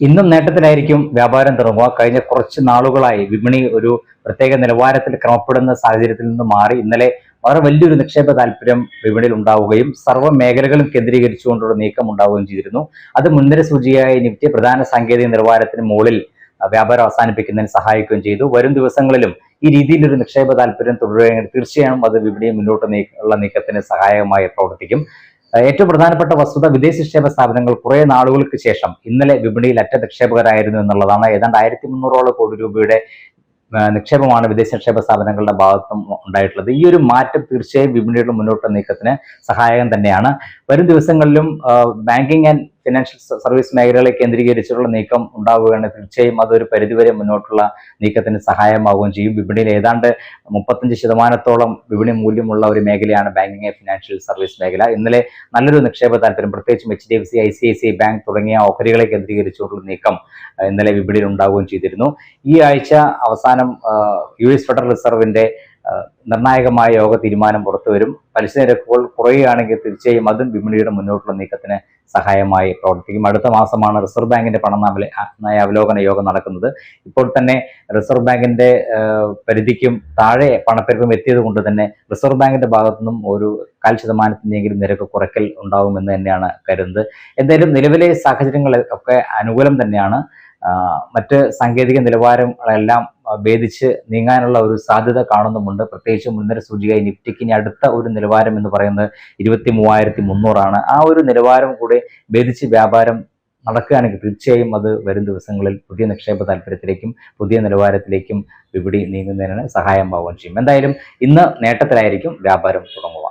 ഇന്നും നേട്ടത്തിലായിരിക്കും വ്യാപാരം തുടങ്ങുക. കഴിഞ്ഞ കുറച്ച് നാളുകളായി വിപണി ഒരു പ്രത്യേക നിലവാരത്തിൽ ക്രമപ്പെടുന്ന സാഹചര്യത്തിൽ നിന്ന് മാറി. ഇന്നലെ വളരെ വലിയൊരു നിക്ഷേപ താല്പര്യം വിപണിയിൽ ഉണ്ടാവുകയും സർവ മേഖലകളും കേന്ദ്രീകരിച്ചുകൊണ്ടുള്ള നീക്കം ഉണ്ടാവുകയും ചെയ്തിരുന്നു. അത് മുൻനിര സൂചിയായ നിഫ്റ്റി പ്രധാന സാങ്കേതിക നിലവാരത്തിന് മുകളിൽ വ്യാപാരം അവസാനിപ്പിക്കുന്നതിന് സഹായിക്കുകയും ചെയ്തു. വരും ദിവസങ്ങളിലും ഈ രീതിയിലൊരു നിക്ഷേപ താല്പര്യം തുടരുകയാണെങ്കിൽ തീർച്ചയായും അത് വിപണിയെ മുന്നോട്ട് നീ- ഉള്ള നീക്കത്തിന് സഹായകമായി പ്രവർത്തിക്കും. ഏറ്റവും പ്രധാനപ്പെട്ട വസ്തുത വിദേശ നിക്ഷേപ സ്ഥാപനങ്ങൾ കുറെ നാളുകൾക്ക് ശേഷം ഇന്നലെ വിപണിയിൽ അറ്റ നിക്ഷേപകരായിരുന്നു എന്നുള്ളതാണ്. ഏതാണ്ട് ആയിരത്തി മുന്നൂറോളം കോടി രൂപയുടെ നിക്ഷേപമാണ് വിദേശ നിക്ഷേപ സ്ഥാപനങ്ങളുടെ ഭാഗത്തും ഉണ്ടായിട്ടുള്ളത്. ഈ ഒരു മാറ്റം തീർച്ചയായും വിപണിയുടെ മുന്നോട്ട് നീക്കത്തിന് സഹായകം തന്നെയാണ്. വരും ദിവസങ്ങളിലും ബാങ്കിങ് ആൻഡ് ഫിനാൻഷ്യൽ സർവീസ് മേഖലകളെ കേന്ദ്രീകരിച്ചിട്ടുള്ള നീക്കം ഉണ്ടാവുകയാണ്. തീർച്ചയായും അതൊരു പരിധിവരെ മുന്നോട്ടുള്ള നീക്കത്തിന് സഹായമാവുകയും ചെയ്യും. വിപണിയിൽ ഏതാണ്ട് മുപ്പത്തഞ്ച് ശതമാനത്തോളം വിപണി മൂല്യമുള്ള ഒരു മേഖലയാണ് ബാങ്കിങ് ഫിനാൻഷ്യൽ സർവീസ് മേഖല. ഇന്നലെ നല്ലൊരു നിക്ഷേപ താല്പര്യം പ്രത്യേകിച്ചും H D F C I C I C bank തുടങ്ങിയ ഓഹരികളെ കേന്ദ്രീകരിച്ചുകൊണ്ടുള്ള നീക്കം ഇന്നലെ വിപണിയിൽ ഉണ്ടാവുകയും ചെയ്തിരുന്നു. ഈ ആഴ്ച അവസാനം യു എസ് ഫെഡറൽ റിസർവിന്റെ നിർണായകമായ യോഗ തീരുമാനം പുറത്തു വരും. പലിശ നിരക്കുകൾ കുറയുകയാണെങ്കിൽ തീർച്ചയായും അതും വിപണിയുടെ മുന്നോട്ടുള്ള നീക്കത്തിന് സഹായമായി പ്രവർത്തിക്കും. അടുത്ത മാസമാണ് റിസർവ് ബാങ്കിന്റെ പണം നയ അവലോകന യോഗം നടക്കുന്നത്. ഇപ്പോൾ തന്നെ റിസർവ് ബാങ്കിന്റെ പരിധിക്കും താഴെ പണപ്പെരുപ്പം എത്തിയത് കൊണ്ട് തന്നെ റിസർവ് ബാങ്കിന്റെ ഭാഗത്തു നിന്നും ഒരു കാൽ ശതമാനത്തിന്റെയെങ്കിലും നിരക്ക് കുറയ്ക്കൽ ഉണ്ടാകുമെന്ന് തന്നെയാണ് കരുതുന്നത്. എന്തായാലും നിലവിലെ സാഹചര്യങ്ങൾ ഒക്കെ അനുകൂലം തന്നെയാണ്. മറ്റ് സാങ്കേതിക നിലവാരങ്ങളെല്ലാം ഭേദിച്ച് നീങ്ങാനുള്ള ഒരു സാധ്യത കാണുന്നുമുണ്ട്. പ്രത്യേകിച്ച് മുൻനിര സൂചികയായി നിഫ്റ്റിക്ക് ഇനി അടുത്ത ഒരു നിലവാരം എന്ന് പറയുന്നത് ഇരുപത്തി മൂവായിരത്തി മുന്നൂറാണ് ആ ഒരു നിലവാരം കൂടെ ഭേദിച്ച് വ്യാപാരം നടക്കുകയാണെങ്കിൽ തീർച്ചയായും അത് വരും ദിവസങ്ങളിൽ പുതിയ നിക്ഷേപ താല്പര്യത്തിലേക്കും പുതിയ നിലവാരത്തിലേക്കും വിപണി നീങ്ങുന്നതിന് സഹായമാവുകയും ചെയ്യും. എന്തായാലും ഇന്ന് നേട്ടത്തിലായിരിക്കും വ്യാപാരം തുടങ്ങുക.